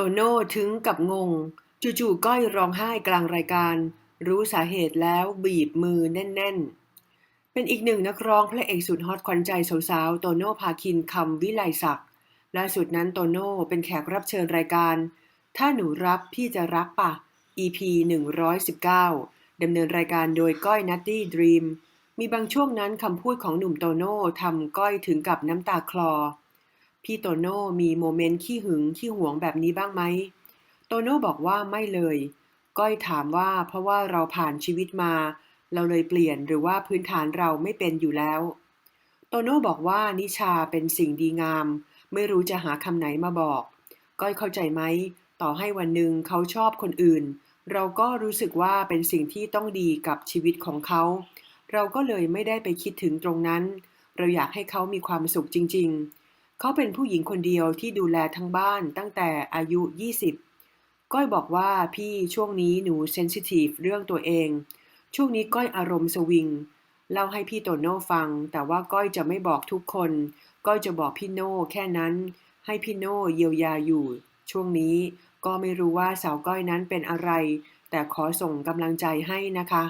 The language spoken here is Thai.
โตโน่ถึงกับงง จู่ๆก้อยร้องไห้กลางรายการ รู้สาเหตุแล้วบีบมือแน่น ๆ เป็นอีกหนึ่งนักร้องพระเอกสุดฮอตขวัญใจสาวๆโตโน่พาคินคำวิไลศักดิ์ล่าสุดนั้นโตโน่เป็นแขกรับเชิญรายการ ถ้าหนูรับพี่จะรักปะ EP 119ดำเนินรายการโดยก้อยนัตตี้ดรีมมีบางช่วงนั้นคำพูดของหนุ่มโตโน่ทำก้อยถึงกับน้ำตาคลอ พี่โตโน่มีโมเมนต์ขี้หึงขี้หวงแบบนี้บ้างไหมโตโน่บอกว่าไม่เลย ก้อยถามว่าเพราะว่าเราผ่านชีวิตมา เราเลยเปลี่ยนหรือว่าพื้นฐานเราไม่เป็นอยู่แล้ว โตโน่บอกว่านิชาเป็นสิ่งดีงาม ไม่รู้จะหาคำไหนมาบอก ก้อยเข้าใจไหม ต่อให้วันหนึ่งเขาชอบคนอื่น เราก็รู้สึกว่าเป็นสิ่งที่ต้องดีกับชีวิตของเขา เราก็เลยไม่ได้ไปคิดถึงตรงนั้น เราอยากให้เขามีความสุขจริง ๆ เขาเป็นผู้หญิงคนเดียวที่ดูแลทั้งบ้านตั้งแต่อายุ 20 ก้อยบอกว่าพี่ช่วงนี้หนูเซนซิทีฟเรื่องตัวเอง ช่วงนี้ก้อยอารมณ์สวิง เล่าให้พี่โตโน่ฟัง แต่ว่าก้อยจะไม่บอกทุกคน ก้อยจะบอกพี่โน่แค่นั้น ให้พี่โน่เยียวยาอยู่ ช่วงนี้ก็ไม่รู้ว่าสาวก้อยนั้นเป็นอะไร แต่ขอส่งกำลังใจให้นะคะ